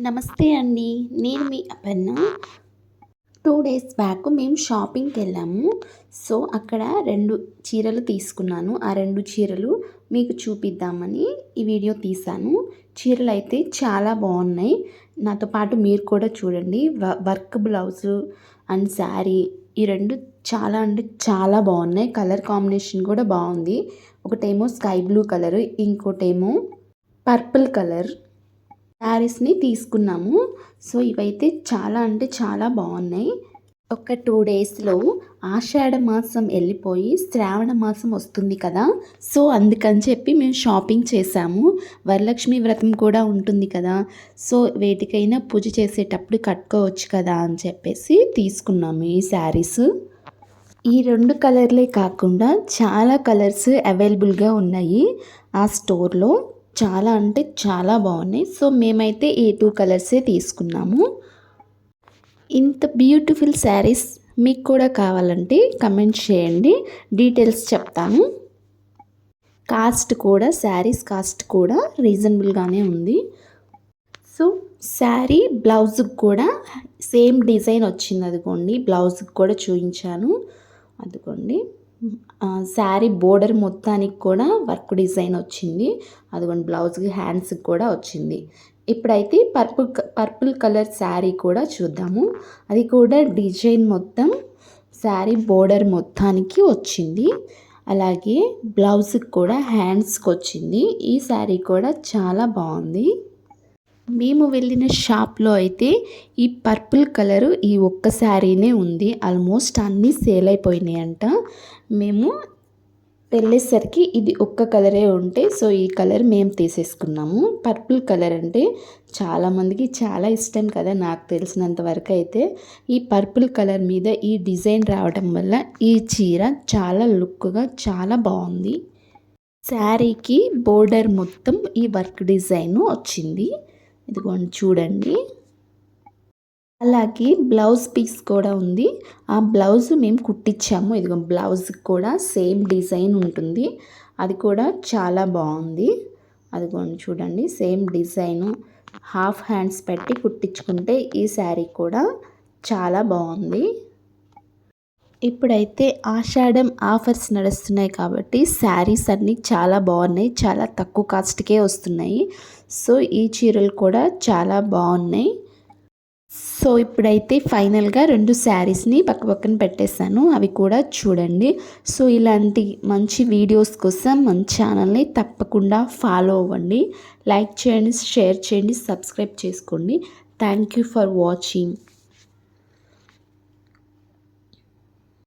నమస్తే అండి. నేను మీ అపర్ణ. టూ డేస్ బ్యాక్ మేము షాపింగ్కి వెళ్ళాము. సో అక్కడ రెండు చీరలు తీసుకున్నాను. ఆ రెండు చీరలు మీకు చూపిద్దామని ఈ వీడియో తీశాను. చీరలు అయితే చాలా బాగున్నాయి. నాతో పాటు మీరు కూడా చూడండి. వర్క్ బ్లౌజ్ అండ్ శారీ ఈ రెండు చాలా అంటే చాలా బాగున్నాయి. కలర్ కాంబినేషన్ కూడా బాగుంది. ఒకటేమో స్కై బ్లూ కలర్ ఇంకోటేమో పర్పుల్ కలర్ శారీస్ని తీసుకున్నాము. సో ఇవైతే చాలా అంటే చాలా బాగున్నాయి. ఒక టూ డేస్లో ఆషాఢ మాసం వెళ్ళిపోయి శ్రావణ మాసం వస్తుంది కదా. సో అందుకని చెప్పి మేము షాపింగ్ చేసాము వరలక్ష్మి వ్రతం కూడా ఉంటుంది కదా. సో వేటికైనా పూజ చేసేటప్పుడు కట్టుకోవచ్చు కదా అని చెప్పేసి తీసుకున్నాము ఈ శారీస్. ఈ రెండు కలర్లే కాకుండా చాలా కలర్స్ అవైలబుల్గా ఉన్నాయి ఆ స్టోర్లో. చాలా అంటే చాలా బాగున్నాయి. సో మేమైతే ఈ టూ కలర్సే తీసుకున్నాము. ఇంత బ్యూటిఫుల్ శారీస్ మీకు కూడా కావాలంటే కమెంట్ చేయండి. డీటెయిల్స్ చెప్తాను. కాస్ట్ కూడా శారీస్ కాస్ట్ కూడా రీజనబుల్గానే ఉంది. సో శారీ బ్లౌజ్కి కూడా సేమ్ డిజైన్ వచ్చింది. అదిగోండి బ్లౌజ్కి కూడా చూపించాను. అదిగోండి. శారీ బోర్డర్ మొత్తానికి కూడా వర్క్ డిజైన్ వచ్చింది. అదిగోండి బ్లౌజ్కి హ్యాండ్స్కి కూడా వచ్చింది. ఇప్పుడైతే పర్పుల్ పర్పుల్ కలర్ శారీ కూడా చూద్దాము. అది కూడా డిజైన్ మొత్తం శారీ బోర్డర్ మొత్తానికి వచ్చింది. అలాగే బ్లౌజ్కి కూడా హ్యాండ్స్కి వచ్చింది. ఈ శారీ కూడా చాలా బాగుంది. మేము వెళ్ళిన షాప్లో అయితే ఈ పర్పుల్ కలరు ఈ ఒక్క శారీనే ఉంది. ఆల్మోస్ట్ అన్నీ సేల్ అయిపోయినాయంట. మేము వెళ్ళేసరికి ఇది ఒక్క కలరే ఉంటే సో ఈ కలర్ మేము తీసేసుకున్నాము. పర్పుల్ కలర్ అంటే చాలామందికి చాలా ఇష్టం కదా నాకు తెలిసినంత వరకు అయితే. ఈ పర్పుల్ కలర్ మీద ఈ డిజైన్ రావడం వల్ల ఈ చీర చాలా లుక్గా చాలా బాగుంది. శారీకి బోర్డర్ మొత్తం ఈ వర్క్ డిజైన్ వచ్చింది. ఇదిగోండి చూడండి. అలాగే బ్లౌజ్ పీస్ కూడా ఉంది. ఆ బ్లౌజ్ మేము కుట్టించాము. ఇదిగో బ్లౌజ్ కూడా సేమ్ డిజైన్ ఉంటుంది. అది కూడా చాలా బాగుంది. అదిగోండి చూడండి సేమ్ డిజైను. హాఫ్ హ్యాండ్స్ పెట్టి కుట్టించుకుంటే ఈ శారీ కూడా చాలా బాగుంది. ఇప్పుడైతే ఆషాఢం ఆఫర్స్ నడుస్తున్నాయి కాబట్టి శారీస్ అన్నీ చాలా బాగున్నాయి. చాలా తక్కువ కాస్ట్కే వస్తున్నాయి. సో ఈ చీరలు కూడా చాలా బాగున్నాయి. సో ఇప్పుడైతే ఫైనల్గా రెండు శారీస్ని పక్క పక్కన పెట్టేశాను. అవి కూడా చూడండి. సో ఇలాంటి మంచి వీడియోస్ కోసం మన ఛానల్ని తప్పకుండా ఫాలో అవ్వండి. లైక్ చేయండి షేర్ చేయండి సబ్స్క్రైబ్ చేసుకోండి. Thank you for watching.